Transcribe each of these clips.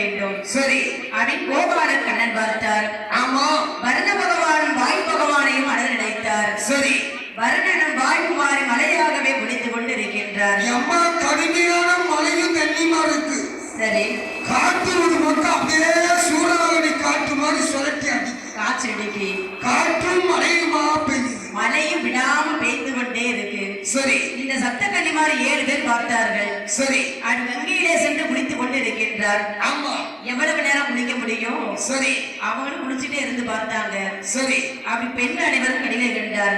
வேண்டும். சரி அவன் கோபால கண்ணன் பார்த்தார். ஆமா வருண பகவானும் வாயு பகவானையும் மனதில் நினைத்தார். சரி வருணனும் வாயுமாறி மலையாகவே முடித்துக் கொண்டிருக்கின்றார். எம்மா கடுமையான மழையும் தண்ணியுமா இருக்கு சரி. காற்று ஒரு பக்கம் அப்படியே சூறாவளி காற்று மாதிரி சுரட்டி அடிக்கு காற்றடிக்கு கன்னிமார் ஏழு பேர் பார்த்தார்கள். சரி. அவன் கங்கையிலே சென்று குளித்துக் கொண்டிருக்கின்றார். ஆமா. எவ்வளவு நேரம் குளிக்க முடியும்? சரி. அவங்களும் குளிச்சுட்டே இருந்து பார்த்தாங்க. சரி. அப்படி பெண் அனைவரும் கடிலே கண்டார்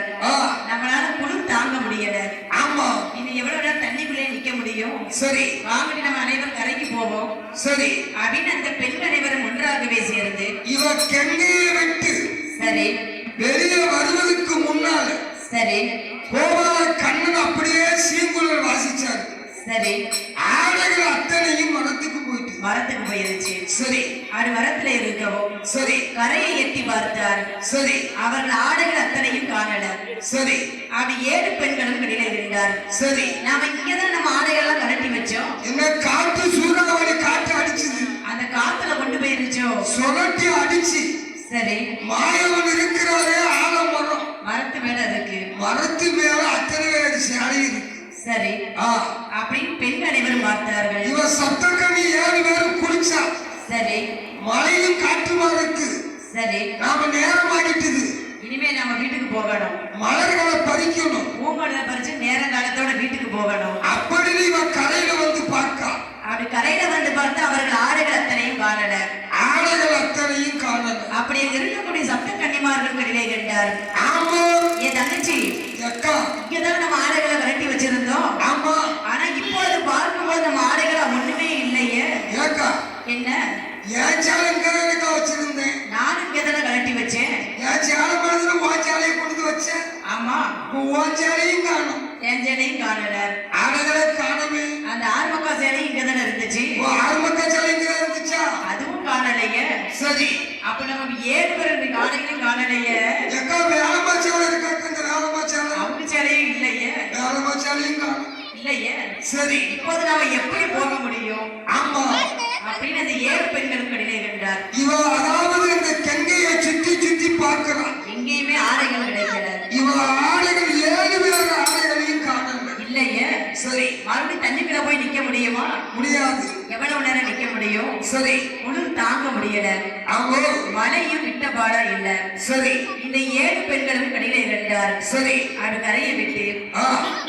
நம்மளால குளிர் தாங்க முடியல. ஆமா. இன்னும் எவ்வளவு நேரம் தண்ணிக்குள்ளே நிக்க முடியும்? சரி. வாங்கிட்டு நம்ம அனைவரும் கரைக்கு போவோம். சரி. அப்படின்னு அந்த பெண் அனைவரும் ஒன்றாகவே சேர்ந்து இவ கெங்கையை விட்டு. சரி. வெளியே வருவதற்கு முன்னால சரி. கோபால கண்ணன் அப்படியே சீங்குழல் வாசிச்சார் சரி. ஆடைகள் அத்தனையும் மரத்துக்கு போயிட்டு. மரத்துக்கு போயிருச்சு சரி. அவர் மரத்துல இருக்கவும் சரி. கரையை எட்டி பார்த்தார். சரி. அவர்கள் ஆடைகள் அத்தனையும் காணல. சரி. அப்படி ஏழு பெண்களும் வெளியில இருந்தார். சரி. நாம இங்கதான் நம்ம ஆடைகள் எல்லாம் கழட்டி வச்சோம். என்ன காற்று சூறாவளி காற்று அடிச்சது. அந்த காத்துல கொண்டு போயிருச்சோம். சுழட்டி அடிச்சு. சரி. மாயவன் இருக்கிறாரே ஆலமரம். மரத்து மேல இருக்கு. மரத்து மேல அத்தனை சேலை இருக்கு. சரி ஆ. அப்படின்னு பெண் அனைவரும் பார்த்தார்கள். இவ சப்தக்கனி ஏழு பேரும் குளிச்சா. சரி. மழையும் காற்றுமா இருக்கு சரி. நாம நேரமாகிட்டது. இனிமே நம்ம வீட்டுக்கு போகணும். மலர்களை பறிக்கணும். பூங்கொடை பறிச்சு நேரங்காலத்தோட வீட்டுக்கு போகணும். அப்படின்னு இவ கரையில வந்து பார்க்கா. அப்படி கரையில வந்து பார்த்து அவர்கள் ஆடைகள் அத்தனையும் காணல. ஆடைகள் அத்தனையும் காணல. அப்படி இருக்கக்கூடிய சப்த கன்னிமார்கள் கடிலே கண்டார் ஆமா என் தங்கச்சி அக்கா இங்கதான் நம்ம ஆடைகளை விரட்டி வச்சிருந்தோம். ஆமா. ஆனா இப்பொழுது பார்க்கும்போது நம்ம ஆடைகளை ஒண்ணுமே இல்லையே. ஏக்கா. என்ன? என் சேலைங்க எனக்கா வச்சிருந்தேன். நானும் இங்கதானே கழட்டி வச்சேன். என் சேலை மனதுல உன் சேலையை கொண்டு வச்சேன். ஆமா. உன் சேலையும் காணும். என் சேலையும் காணல ஆடைகளை காணமே அந்த ஆர்மக்கா சேலையும் இங்கதானே இருந்துச்சு உன் ஆரம்பக்க சேலைங்க இருந்துச்சா அதுவும் காணலையே சரி அப்ப நம்ம ஏழு பேர் ஆடைகளையும் காணலையே எக்கா வேலம்மா சேலை இருக்கா இந்த வேலம்மா சேலை அவங்க சேலையும் இல்லையே வேலம்மா சேலையும் காணும் இல்லையே சரி. இப்போது நாம எப்படி போக முடியும்? ஆமா. அப்படின்னு அந்த ஏழு பெண்களும் கடிலே கண்டார் இவ அதாவது இந்த கங்கையை சுத்தி சுத்தி பார்க்கிறான் எங்கேயுமே ஆடைகள் கிடைக்கல. இவ ஆடைகள் ஏழு பேர் ஆடைகளையும் காணல இல்லையே. சரி. மறுபடியும் தண்ணிக்குள்ள போய் நிக்க முடியுமா? முடியாது. எவ்வளவு நேரம் நிக்க முடியும்? சரி. குளிர் தாங்க முடியல. அவங்க மழையும் விட்ட பாடா இல்ல. சரி. இந்த ஏழு பெண்களும் கடிலே கண்டார் சரி. அது கரையை விட்டு ஆ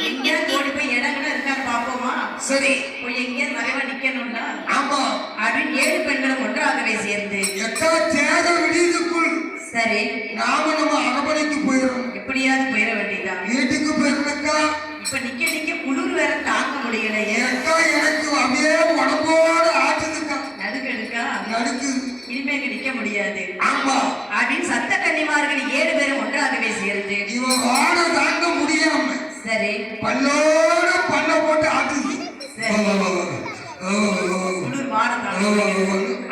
எங்கேயாவது ஓடி போய் இடங்கள இருக்கான்னு பாப்போமா சரி மறைவா நிக்கணும்னா ஆமா. அப்படின்னு ஏழு பெண்களும் ஒன்றாகவே சேர்ந்து எக்கா தேக விடியதுக்குள் சரி நாம நம்ம அரவணைக்கு போயிடும் எப்படியாவது போயிட வேண்டியதான் வீட்டுக்கு போயிருந்தக்கா இப்ப நிக்க நிக்க குளிர் வேற தாங்க முடியலையே. எக்கா எனக்கு அப்படியே உடம்போட ஆட்டுதுக்கா. நடுக்கெடுக்கா இனிமே நிக்க முடியாது. ஆமா. அப்படின்னு சத்த கன்னிமார்கள் ஏழு பேரும் ஒன்றாகவே சேர்ந்து இவ வாட தாங்க முடியாம சரி. பல்லோட பல்ல போட்டு ஆட்டுது. தாங்க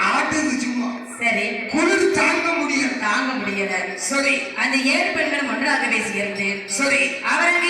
ஆட்டுது சும்மா. சரி. குளிர் தாங்க முடியல. தாங்க முடியல. சரி. அந்த ஏழு பெண்களும் ஒன்றாகவே சேர்ந்து சரி. அவர்கள்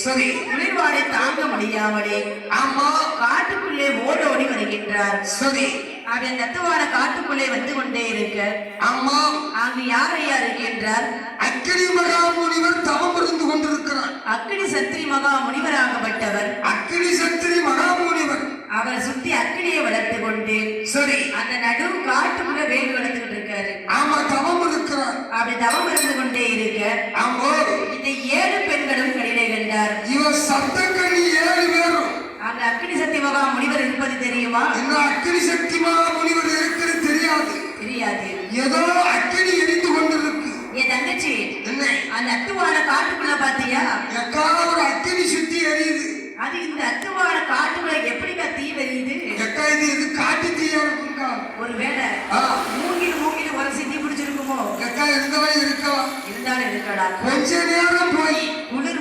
சுகி குளிர்வாடை தாங்க முடியாமலே அம்மா காட்டுக்குள்ளே ஓடோடி வருகின்றார். சுகி அவன் தத்துவான காட்டுக்குள்ளே வந்து கொண்டே இருக்க அம்மா அங்கு யார் இருக்கின்றார்? அக்கினி மகா முனிவர் தவம் இருந்து கொண்டிருக்கிறார். அக்கினி சத்திரி மகா முனிவராகப்பட்டவர் அக்கினி சத்திரி மகா முனிவர் அவர் சுத்தி அக்கினியை வளர்த்து கொண்டு சரி அந்த நடு காட்டுக்குள்ள வேல் வளர்த்துக்கிட்டு இருக்காரு. ஆமா தவம் இருக்கிறார். அப்படி தவம் இருந்து கொண்டே இருக்க அம்மா. இந்த ஏழு பெண்களும் கிடையாது. கண்டார் இவன் சப்தக்கணி ஏழு பேரும். அங்க அக்கினி சக்தி மகா முனிவர் இருப்பது தெரியுமா? என்ன அக்கினி சக்தி மகா முனிவர் இருக்கிறது தெரியாது. தெரியாது. ஏதோ அக்கினி எரிந்து கொண்டிருக்கு. என் தங்கச்சி என்ன? அந்த அத்துவான காட்டுக்குள்ள பாத்தியா? எக்கா ஒரு அக்கினி சுத்தி எரியுது. அது இந்த அத்துவான காட்டுக்குள்ள எப்படிக்கா தீ வெறியுது? எக்கா இது இது காட்டு தீயா இருக்குங்கா ஒருவேளை. மூங்கில் மூங்கில் உரசி தீ பிடிச்சிருக்குமோ? எக்கா இருந்தவன் இருக்கலாம் இருந்தாலும் இருக்கடா. கொஞ்ச நேரம் போய்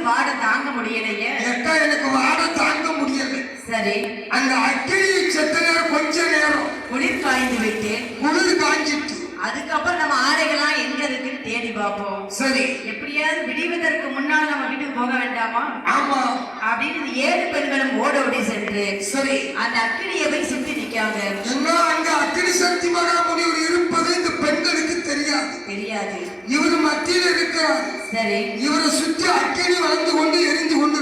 வாட தாங்க முடியலையே. எக்கா எனக்கு வாட தாங்க முடியல. சரி. அந்த அக்கினி செத்த நேரம் கொஞ்ச நேரம். குளிர் காய்ந்து விட்டேன். குளிர் காஞ்சிட்டு. அதுக்கப்புறம் நம்ம ஆடைகள்லாம் எங்க இருக்குன்னு தேடி பார்ப்போம். சரி. எப்படியாவது விடிவதற்கு முன்னால் நம்ம வீட்டுக்கு போக வேண்டாமா? ஆமா. அப்படின்னு ஏழு பெண்களும் ஓடோடி சென்று சரி. அந்த அக்கினியை போய் சுத்தி நிக்காங்க என்ன அங்க அக்கினி சக்தி மகா முனிவர் இருப்பது இந்த பெண்களுக்கு தெரியாது. தெரியாது. இவர் மத்தியில் இருக்கிறார். சரி இவரை சுற்றி அக்கினி வளர்ந்து கொண்டு எரிந்து கொண்டு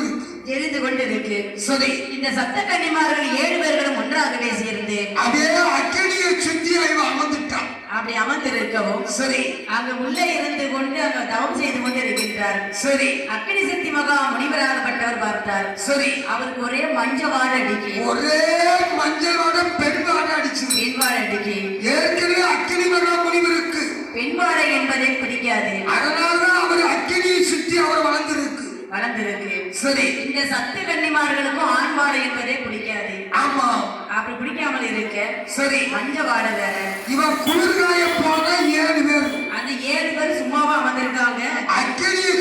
தெரிந்து கொண்டு இருக்கு சரி. இந்த சப்த கன்னிமார்கள் ஏழு பேர்களும் ஒன்றாகவே சேர்ந்து அதே அக்கினியை சுற்றி இவன் அமர்ந்துட்டான். அப்படி அமர்ந்திருக்கவும் சரி. அங்க உள்ளே இருந்து கொண்டு அங்க தவம் செய்து கொண்டு இருக்கின்றார் சரி. அக்கினி சக்தி மகா முனிவராகப்பட்டவர் பார்த்தார். சரி. அவருக்கு ஒரே மஞ்ச வாட அடிக்கி. ஒரே மஞ்சள் வாட பெண் வாட அடிச்சது பெண் வாட அடிக்கி. ஏற்கனவே அக்கினி மகா முனிவருக்கு. பெண் வாடை என்பதை பிடிக்காது. அதனாலதான் அவர் வளர்ந்திருக்கு. வளர்ந்திருக்கு சரி. இந்த சத்து கன்னிமார்களுக்கும் ஆண் வாடை என்பதே பிடிக்காது. ஆமா. அப்படி பிடிக்காமல் இருக்க சரி. மஞ்ச வாடை வேற. இவன் குளிர்காய போன ஏழு பேர். அந்த ஏழு பேர் சும்மாவா வந்திருக்காங்க அக்கினியை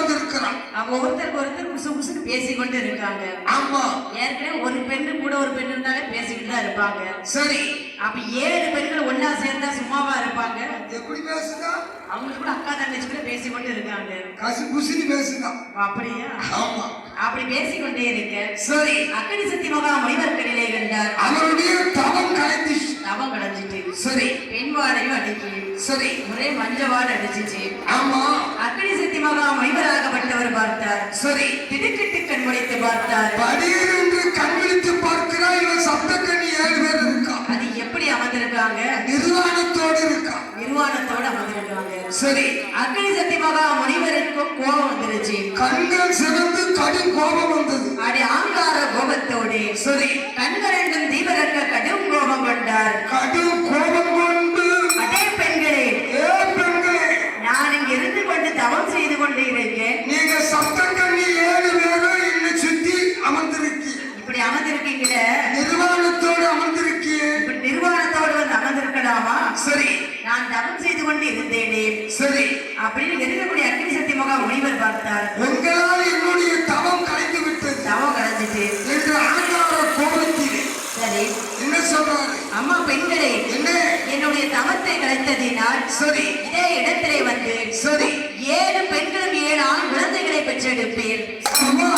சுற்றி உட்கார்ந்து இருக்கிறான் அவங்க ஒருத்தருக்கு ஒருத்தர் குசு குசுன்னு பேசிக்கொண்டு இருக்காங்க. ஆமா. ஏற்கனவே ஒரு பெண்ணு கூட ஒரு பெண் இருந்தாலே பேசிக்கிட்டு தான் இருப்பாங்க. சரி. அப்ப ஏழு பெண்கள் ஒண்ணா சேர்ந்தா சும்மாவா இருப்பாங்க? எப்படி பேசுதா? அவங்களுக்கு கூட அக்கா தங்கச்சி கூட பேசிக்கொண்டு இருக்காங்க. கசு குசினு பேசுதான் அப்படியா? ஆமா. அப்படி பேசிக்கொண்டே இருக்க சரி. அக்கடி சக்தி மகா முனிவர்களிலே கண்டார். அவருடைய தவம் கலைந்து தவம் கடைஞ்சிட்டு சரி. பெண் வாடையும் அடிக்கி சரி. ஒரே மஞ்ச வாடை அடிச்சிச்சு. ஆமா. அக்கடி சக்தி மகா முனிவராகப்பட்டவர் பார்த்தார். சரி. திடுக்கிட்டு கண் முடித்து பார்த்தார். படீர் என்று கண்விழித்து பார்க்கிறா இவன் சப்தக்கண்ணி ஏழு பேர் இருக்கான் அது எப்படி அமர்ந்திருக்காங்க? நிர்வாணத்தோடு இருக்கான் நிர்வாணத்தோட அமர்ந்திருக்காங்க. சரி. அக்கடி சக்தி மகா முனிவருக்கும் கோபம் வந்துருச்சு. கண்கள் சிவந்து கடும் கோபம் வந்தது. அடி ஆங்கார கோபத்தோடு சரி. கண்கள் ரெண்டும் தீவிரக்க கடும் பார்த்தார். உங்களால் என்னுடைய தவம் கலைந்து விட்டது தவம் கலைஞ்சிட்டு என்று ஆங்கார கோபத்திலே சரி. என்ன சொல்றாரு? அம்மா பெண்களே என்ன? என்னுடைய தவத்தை கலைத்ததினால் சரி. இதே இடத்திலே வந்து சரி. ஏழு பெண்களும் ஏழு ஆண் குழந்தைகளை பெற்றெடுப்பீர். அம்மா.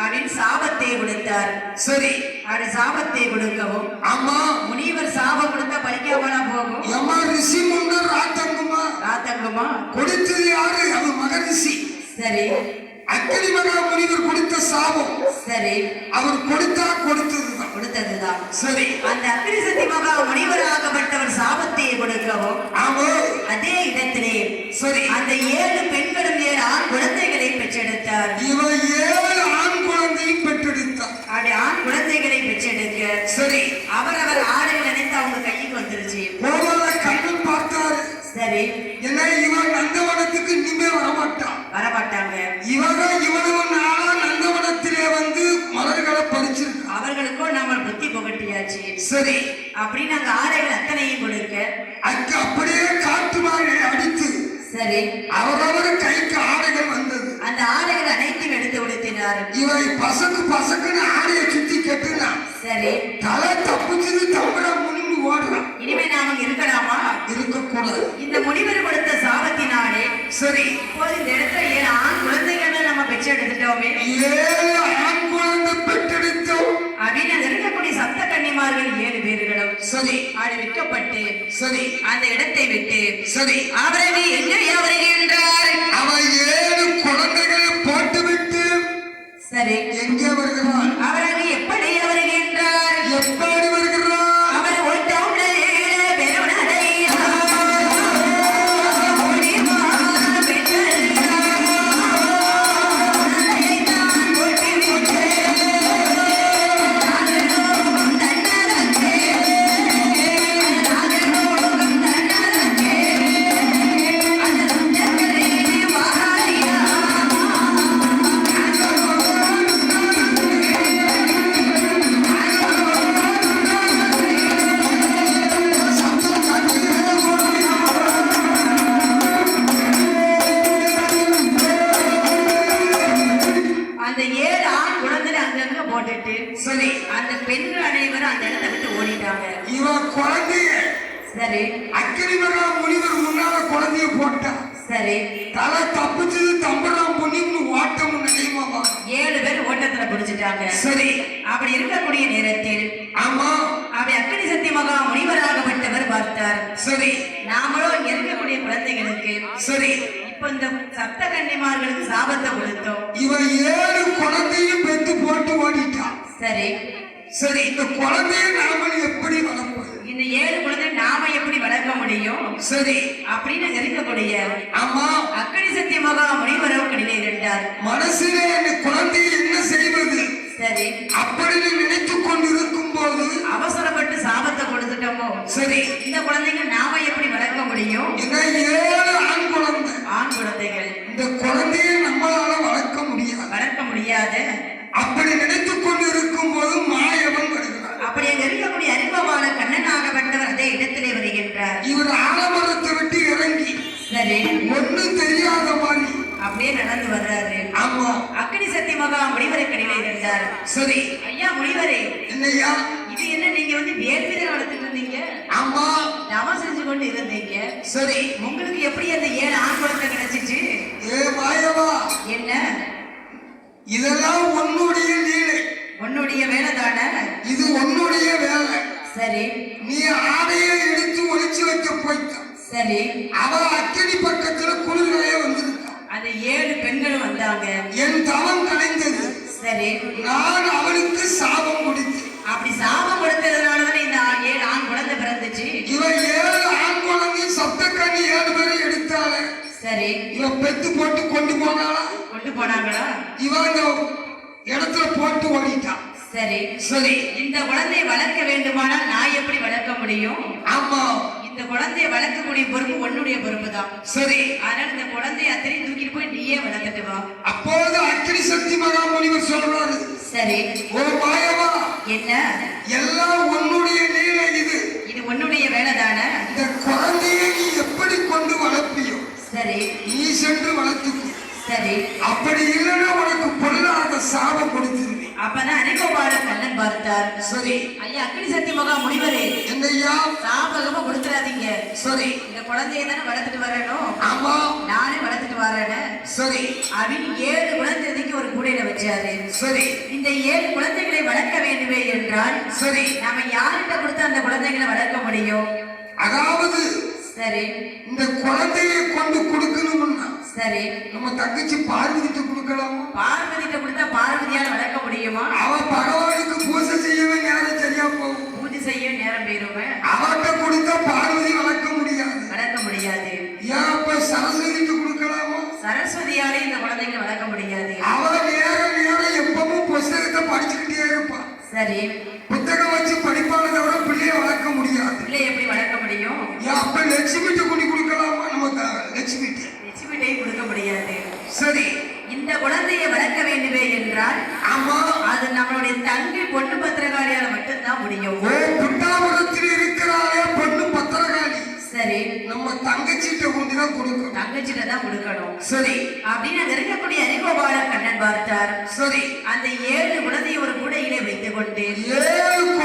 அப்படின்னு சாபத்தை கொடுத்தார். சரி. அப்படி சாபத்தை கொடுக்கவும் அம்மா. முனிவர் சாபம் கொடுத்தா பலிக்காமலா போகும்? எம்மா ரிஷி முன்னர் ராத்தங்குமா ராத்தங்கம்மா கொடுத்தது யாரு? அது மகரிஷி. சரி. அக்கினி மகா முனிவர் கொடுத்த சாபம் சரி. அவர் கொடுத்தா கொடுத்ததுதான். கொடுத்ததுதான். சரி. அந்த அக்னி சக்தி மகா முனிவராகப்பட்டவர் சாபத்தை கொடுக்கவும் ஆமா. அதே இடத்திலே சரி. அந்த ஏழு பெண்களும் ஏழு ஆண் குழந்தைகளை பெற்றெடுத்தார். இவன் ஏழு ஆண் குழந்தையும் பெற்றெடுத்தார் அப்படி ஆண் குழந்தைகளை பெற்றெடுக்க சரி. அவரவர் ஆடைகள் நினைத்து அவங்க கைக்கு வந்துருச்சு. கண்ணன் பார்த்தாரு. சரி. ஏன்னா இவன் நந்தவனத்துக்கு இனிமே வரமாட்டான். வரமாட்டாங்க. இவங்க இவனவன் நாளா நந்தவனத்திலே வந்து மலர்களை பறிச்சிருக்கான் அவர்களுக்கும் நம்ம புத்தி புகட்டியாச்சு. சரி. அப்படின்னு அங்க ஆடைகள் அத்தனையும் கொடுக்க. அங்க அப்படியே காற்று மாதிரி அடித்து சரி. அவரவர் கைக்கு ஆடைகள் வந்தது. அந்த ஆடைகள் அனைத்தையும் எடுத்து உடுத்தினார். இவை பசக்கு பசக்குன்னு ஆடையை சுத்தி கட்டுனான் சரி. தலை தப்பிச்சது தம்படா முன்னு ஓடுறான். இனிமே நாம இருக்கலாமா? இருக்கக்கூடாது. இந்த முனிவர் கொடுத்த சாபத்தினாலே சரி. இப்போது இந்த இடத்துல ஏழு ஆண் குழந்தைகளை நம்ம பெற்றெடுத்துட்டோமே ஏழு ஆண் குழந்தை பெற்றெடுத்தோம் அப்படின்னு இருக்கக்கூடிய சப்த கன்னிமார்கள் ஏழு பேர் சரி. ஆடி விற்கப்பட்டு சரி. அந்த இடத்தை விட்டு சரி. அவரது எங்கே வருகின்றார் கன்னிமார்களுக்கு சாபத்தை கொடுத்தோம். இவன் ஏழு குழந்தையும் பெத்து போட்டு ஓடிட்டான். சரி. சரி இந்த குழந்தைய நாம எப்படி வளர்ப்பது? இந்த ஏழு குழந்தை நாம எப்படி வளர்க்க முடியும்? சரி. அப்படின்னு இருக்கக்கூடிய ஆமா அக்னி சக்தி மகா முனிவரவு கடிலே இருந்தார் மனசிலே இந்த குழந்தையை என்ன செய்வது? சரி. அப்படின்னு நினைத்துக் கொண்டிருக்கும் போது அவசரப்பட்டு சாபத்தை கொடுத்துட்டோமோ? சரி. இந்த குழந்தைங்க நாம எப்படி வளர்க்க முடியும்? ஏழு அப்படி நினைத்துக் கொண்டிருக்கும் போது மாயவன் வருகிறார் அப்படி இருக்கக்கூடிய அறிவமான கண்ணனாகப்பட்டவர் அதே இடத்திலே வருகின்றார். இவர் ஆலமரத்தை விட்டு இறங்கி சரி. ஒண்ணும் தெரியாத மாதிரி அப்படியே நடந்து வர்றாரு. ஆமா. அக்னி சக்தி மகா முனிவரை கடிலே இருந்தார். சரி. ஐயா முனிவரே என்னய்யா இது என்ன நீங்க வந்து வேள்விதை வளர்த்துட்டு இருந்தீங்க? ஆமா. தவம் செஞ்சு கொண்டு இருந்தீங்க. சரி. உங்களுக்கு எப்படி அந்த ஏழு ஆண் குழந்தை கிடைச்சிச்சு? ஏ மாயவா? என்ன? இதெல்லாம் உன்னுடைய லீலை உன்னுடைய வேலை தானே? இது உன்னுடைய வேலை. சரி. நீ ஆடையை எடுத்து ஒளிச்சு வைக்க போய்த்தான் சரி. அவ அக்கினி பக்கத்துல குளிரையே வந்திருக்கான் அந்த ஏழு பெண்களும் வந்தாங்க. என் தவம் கலைந்தது. சரி. நான் அவளுக்கு சாபம் கொடுத்தேன். அப்படி சாபம் கொடுத்ததுனால தானே இந்த ஏழு ஆண் குழந்தை பிறந்துச்சு? இவ ஏழு ஆண் குழந்தை சப்தக்கண்ணி ஏழு பேரை எடுத்தாள சரி. இவ பெத்து போட்டு கொண்டு போனாளா? கொண்டு போனாங்களா? இவ அந்த இடத்துல போட்டு ஓடிட்டான். சரி. சரி. இந்த குழந்தையை வளர்க்க வேண்டுமானால் நான் எப்படி வளர்க்க முடியும்? ஆமா. இந்த குழந்தையை வளர்க்கக்கூடிய பொறுப்பு உன்னுடைய பொறுப்பு தான் சரி. அதனால இந்த குழந்தைய அத்தனை தூக்கிட்டு போய் நீயே வளர்த்துட்டு வா. அப்போது அக்கினி சக்தி மகாமுனிவர் சொல்றாரு. சரி. ஓ மாயவா என்ன? எல்லாம் உன்னுடைய இது. இது உன்னுடைய வேலை தானே இந்த குழந்தையை நீ எப்படி கொண்டு வளர்ப்பியோ? சரி. நீ சென்று வளர்த்துக்கோ. சரி. அப்படி இல்லைன்னா உனக்கு பொல்லாத சாபம் கொடுத்துருவேன். அப்பதான் அனிகோபால கண்ணன் பார்த்தார். சரி. ஐயா அக்னி சக்தி மகா முனிவரே. என்னய்யா சாபகமா கொடுத்துறாதீங்க. சரி. இந்த குழந்தைய தானே வளர்த்துட்டு வரணும் ஆமா. நானே வளர்த்துட்டு வரேன்னு சரி. அப்படின்னு ஏழு குழந்தைக்கு ஒரு கூடையில வச்சாரு. சரி. இந்த ஏழு குழந்தைகளை வளர்க்க வேண்டுமே என்றால் சரி. நாம யார்கிட்ட கொடுத்து அந்த குழந்தைகளை வளர்க்க முடியும்? அதாவது சரி. இந்த குழந்தையை கொண்டு கொடுக்கணும்னா சரி. நம்ம தங்கச்சி பார்வதிட்டு கொடுக்கலாமா. பார்வதிட்ட கொடுத்தா பார்வதியால வளர்க்க முடியுமா? அவ பகவானுக்கு பூஜை செய்யவே நேரம் சரியா போகும். பூஜை செய்ய நேரம் போயிருமே. அவட்ட கொடுத்தா பார்வதி வளர்க்க முடியாது. வளர்க்க முடியாது. ஏன் அப்ப சரஸ்வதிட்டு கொடுக்கலாமா? சரஸ்வதியாலே இந்த குழந்தைகளை வளர்க்க முடியாது. அவ நேர நேரம் எப்பவும் புஸ்தகத்தை படிச்சுக்கிட்டே இருப்பா. சரி. புத்தகம் வச்சு படிப்பானதை விட பிள்ளைய வளர்க்க முடியாது. பிள்ளை எப்படி அப்ப லட்சுமிட்டு கொண்டு கொடுக்கலாமா? நம்ம லட்சுமிட்டு லட்சுமிட்டை கொடுக்க முடியாது. சரி. இந்த குழந்தையை வளர்க்க வேண்டுமே என்றால் ஆமா. அது நம்மளுடைய தங்கை பொண்ணு பத்திரகாளியால மட்டும்தான் முடியும். ஓ புட்டாபுரத்தில் இருக்கிறாளே பொண்ணு பத்திரகாளி. சரி. நம்ம தங்கச்சிட்ட கொண்டு தான் கொடுக்கணும். தங்கச்சிட்ட தான் கொடுக்கணும். சரி. அப்படின்னு அங்க இருக்கக்கூடிய அரிகோபால கண்ணன் பார்த்தார். சரி. அந்த ஏழு குழந்தையை ஒரு கூடையிலே வைத்துக் கொண்டு ஏழு குழந்தைகளையும்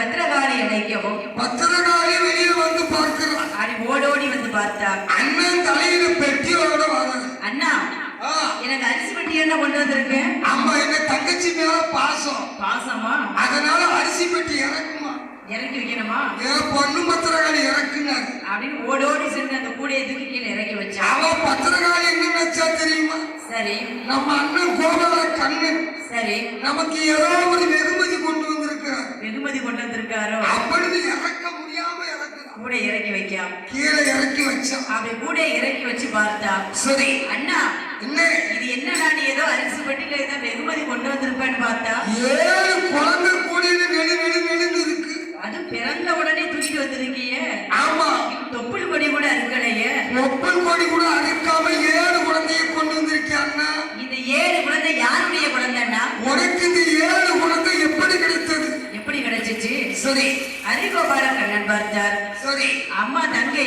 பத்திரகாளி அழைக்கவும் பத்திரகாளி வெளியே வந்து பார்க்கிறான் ஆடி ஓடோடி வந்து பார்த்தார். அண்ணன் தலையில பெட்டியோட வர அண்ணா எனக்கு அரிசி பெட்டி என்ன கொண்டு வந்திருக்கேன் அம்மா என்ன தங்கச்சி மேல பாசம். பாசமா? அதனால அரிசி பெட்டி இறக்குமா? இறக்கி வைக்கணுமா? என் பொண்ணு பத்திரகாளி இறக்குனாரு அப்படின்னு ஓடோடி சென்று அந்த கூடையை தூக்கி கீழே இறக்கி வச்சான் அவ பத்திரகாளி என்ன நினைச்சா தெரியுமா? சரி. நம்ம அண்ணன் கோபால கண்ணன். சரி. நமக்கு ஏதோ ஒரு வெகுமதி கொண்டு வந்திருக்கிறார் வெகுமதி கொண்டு வந்திருக்காரோ அப்பொழுது இறக்க முடியாம இறக்குறான் கூடை இறக்கி வைக்காம். கீழே இறக்கி வச்சான். அப்படி கூடை இறக்கி வச்சு பார்த்தா சரி. அண்ணா என்ன? இது என்னடா நீ ஏதோ அரிசி பெட்டியில ஏதோ வெகுமதி கொண்டு வந்திருப்பேன்னு பார்த்தா? ஏழு குழந்தை கூடையில நெடு நெடு நெடுன்னு இருக்கு. அது பிறந்த உடனே தூக்கிட்டு வந்திருக்கியே. ஆமா. தொப்புள் கொடி கூட இருக்கலையே ஒப்பன் கோடி கூட அறுக்காம ஏழு குழந்தைய கொண்டு வந்திருக்கான்னா இந்த ஏழு குழந்தை யாருடைய குழந்தைன்னா உனக்கு இந்த ஏழு குழந்தை சரி. ஹரிகோபால கண்ணன் பார்த்தார். சரி. அம்மா தங்கை.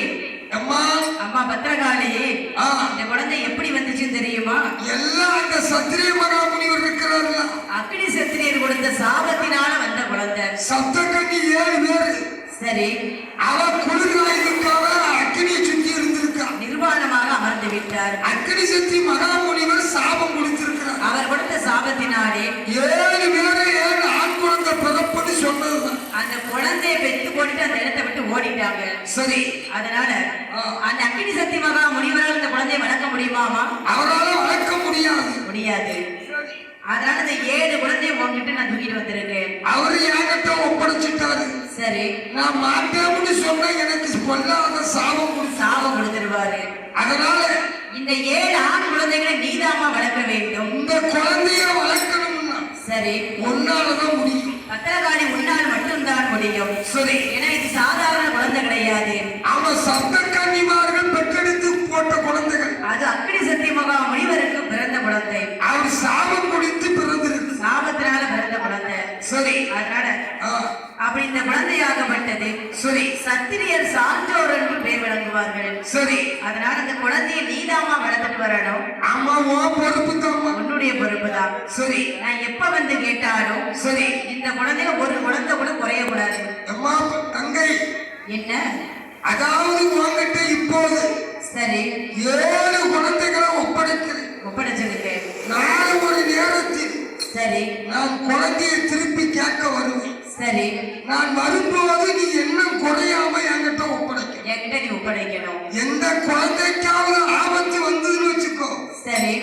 அம்மா. அம்மா பத்திரகாளி ஆ. இந்த குழந்தை எப்படி வந்துச்சுன்னு தெரியுமா? எல்லாம் அந்த சத்திரிய மகாமுனிவர் இருக்கிறார்ல. அக்னி சத்திரியர் கொடுத்த சாபத்தினால வந்த குழந்தை. சப்த கண்ணி ஏழு பேரு. சரி. அவ குளிர்காயதுக்காக அக்னியை சுத்தி இருந்திருக்கா. நிர்வாணமாக அமர்ந்து விட்டார். அக்னி சக்தி மகாமுனிவர் சாபம் கொடுத்திருக்கிறார் அவர் கொடுத்த சாபத்தினாலே ஏழு பேரை ஏழு ஆண் குழந்தை பிறப்புன்னு சொன்னதுதான் அந்த குழந்தையை பெத்து போட்டுட்டு அந்த இடத்தை விட்டு ஓடிட்டாங்க. சரி. அதனால. அந்த அக்னி சக்தி மகா முனிவரால் இந்த குழந்தையை வளர்க்க முடியுமாமா? அவரால வளர்க்க முடியாது. முடியாது. அதனால இந்த ஏழு குழந்தைய உங்ககிட்ட நான் தூக்கிட்டு வந்திருக்கேன். அவரு என்கிட்ட ஒப்படைச்சிட்டாரு? சரி. நான் மாட்டேன்னு சொன்னா எனக்கு கொல்லாத சாபம் சாபம் கொடுத்துருவாரு. அதனால இந்த ஏழு ஆண் குழந்தைகளை நீதாமா வளர்க்க வேண்டும். இந்த குழந்தைய வளர்க்கணும்னா சரி. ஒன்னாலதான் முடியும். பத்திரகாளி உன்னால் மட்டும்தான் முடியும். சரி இது சாதாரண குழந்தை கிடையாது. அவன் சப்த கன்னிமார்கள் பெற்றெடுத்து போட்ட குழந்தைகள் அது அக்னி சக்தி மகா முனிவருக்கு பிறந்த குழந்தை அவர் சாபம் கொடுத்து பிறந்திருக்கு சாபத்தினால பிறந்த குழந்தை சரி அதனால ஆ, அப்படி இந்த குழந்தையாகப்பட்டது சரி. சத்திரியர் சான்றோர் என்று பேர் விளங்குவார்கள். சரி. அதனால அந்த குழந்தையை நீதாமா வளர்த்துட்டு வரணும். அம்மா உன் பொறுப்பு தாம்மா உன்னுடைய பொறுப்புதான். சரி. நான் எப்ப வந்து கேட்டாலும் சரி. இந்த குழந்தைய ஒரு குழந்தை கூட குறைய கூடாது அம்மா தங்கை. என்ன? அதாவது உன்கிட்ட இப்போது சரி. ஏழு குழந்தைகளை ஒப்படைக்கிறேன். ஒப்படைச்சிருக்கு நாளை ஒரு நேரத்தில் சரி. நான் குழந்தையை திருப்பி கேட்க வருவேன் சரி. நான் வரும்போது நீ என்ன குறையாம என்கிட்ட ஒப்படைக்க என்கிட்ட நீ ஒப்படைக்கணும். எந்த குழந்தைக்காவது ஆபத்து வந்ததுன்னு வச்சுக்கோ. சரி.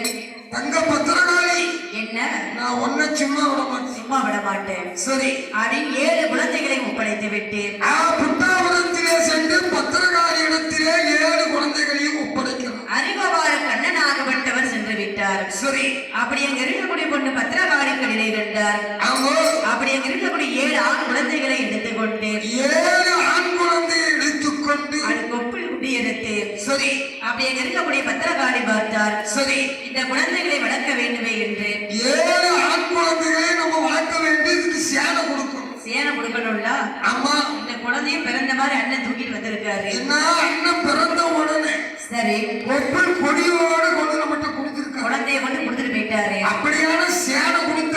தங்க பத்திரகாளி. என்ன? நான் ஒன்ன சும்மா விட மாட்டேன். சும்மா விட மாட்டேன். சரி. அப்படின்னு ஏழு குழந்தைகளை ஒப்படைத்து விட்டு ஆ புத்தாபுரத்திலே சென்று பத்திரகாளி இடத்திலே ஏழு குழந்தைகளையும் ஒப்படைக்கணும். அரிகோபால கண்ணனாகப்பட்டவர் சென்று விட்டார். சரி. அப்படி அங்க இருக்கக்கூடிய பொண்ணு பத்திரகாளிகளிலே கண்டார். அங்க இருக்கக்கூடிய ஏழு ஆண் குழந்தைகளை எடுத்துக்கொண்டு ஏழு ஆண் குழந்தையை எடுத்துக்கொண்டு அது கொப்பில் குட்டி எடுத்து சரி. அப்படி இருக்கக்கூடிய பத்திரகாளி பார்த்தார் சரி. இந்த குழந்தைகளை வளர்க்க வேண்டுமே என்று. ஏழு ஆண் குழந்தைகளை நம்ம வளர்க்க வேண்டியதுக்கு சேனை கொடுக்கணும். சேனை கொடுக்கணும்ல? ஆமா. இந்த குழந்தையும் பிறந்த மாதிரி அண்ணன் தூக்கிட்டு வந்திருக்காரு. என்ன? அண்ணன் பிறந்த உடனே சரி. ஒப்பன் கொடியோட கொண்டு நம்மகிட்ட கொடுத்திருக்காங்க குழந்தைய கொண்டு கொடுத்துட்டு போயிட்டாரு. அப்படியான சேனை கொடுத்தா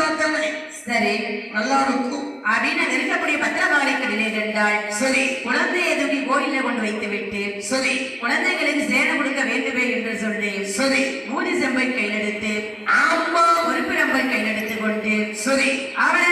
சரி நல்லா இருக்கும் அப்படின்னு இருக்கக்கூடிய பத்திரகாளிகளிலே கண்டாள். சரி. குழந்தையை தூக்கி கோயில கொண்டு வைத்து விட்டு? சரி. குழந்தைகளுக்கு சேனை கொடுக்க வேண்டுமே என்று சொல்லி சரி. மூடி செம்பை கையில் எடுத்து ஆமா. பொறுப்பிடம்பை கையில் எடுத்துக் கொண்டு சரி. அவனுக்கு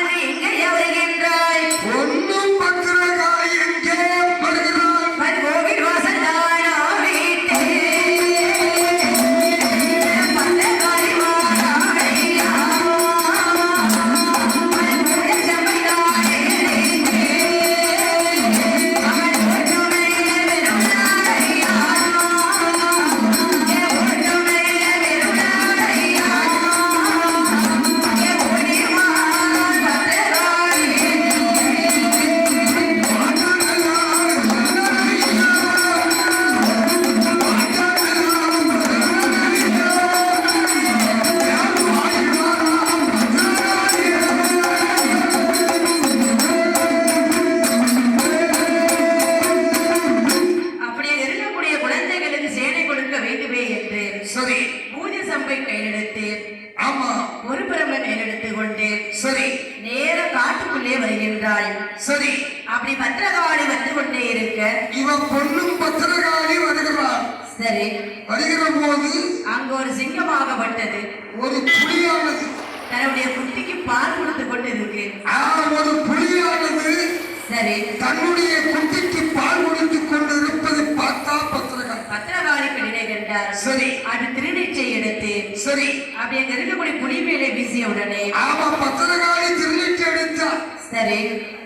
அப்படி அங்க இருக்கக்கூடிய புலி மேலே வீசிய உடனே ஆமா பத்திரகாளி திருநீட்டு எடுத்தா சரி.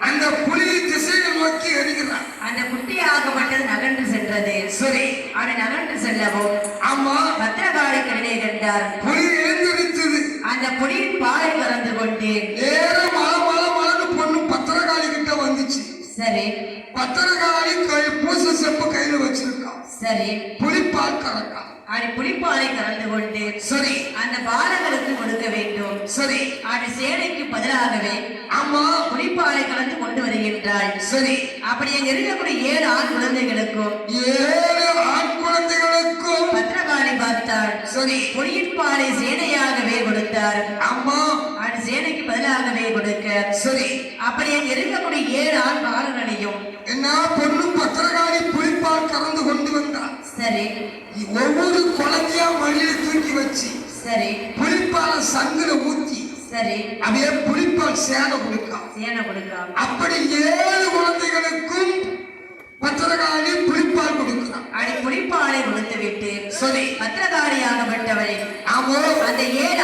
அந்த புலியை திசையை நோக்கி எறிகிறான் அந்த குட்டி ஆகப்பட்டது நகர்ந்து சென்றது. சரி. அது நகர்ந்து செல்லவும் ஆமா பத்திரகாளி கண்ணை கண்டார். புலி எழுந்திருச்சது அந்த புலியின் பாலை கறந்து கொண்டு நேர மல மல மலன்னு பொண்ணு பத்திரகாளி கிட்ட வந்துச்சு. சரி. பத்திரகாளி கை பூச செப்பு கையில வச்சிருக்கான் சரி. புலிப்பால் கறக்கான் அது புலிப்பாலை கறந்து கொண்டு சரி. அந்த பாலங்களுக்கு கொடுக்க வேண்டும். சரி. அது சேனைக்கு பதிலாகவே ஆமா. புலிப்பாலை கலந்து கொண்டு வருகின்றாள். சரி. அப்படி அங்க இருக்கக்கூடிய ஏழு ஆண் குழந்தைகளுக்கும் ஏழு ஆண் குழந்தைகளுக்கும் பத்திரகாளி பார்த்தாள். சரி. புலியின் பாலை சேனையாகவே கொடுத்தார் ஆமா. அது சேனைக்கு பதிலாகவே கொடுக்க. சரி. அப்படி அங்க இருக்கக்கூடிய ஏழு ஆண் பாலங்களையும் என்ன பொண்ணு பத்திரகாளி புலிப்பால் கறந்து கொண்டு வந்தான் சரி. ஒவ்வொரு குழந்தையா மடியில தூக்கி வச்சு சரி. புலிப்பால சங்குல ஊத்தி சரி. அப்படியே புலிப்பால் சேனை கொடுக்கான் சேனை கொடுക്കാം அப்படி ஏழு குழந்தைகளுக்கும் பத்திரகாளி புலிப்பால் கொடுக்கிறான் அடி புலிப்பாலை கொடுத்து விட்டு சரி. பத்திரகாளியாகப்பட்டவள் ஆமா? அந்த ஏழு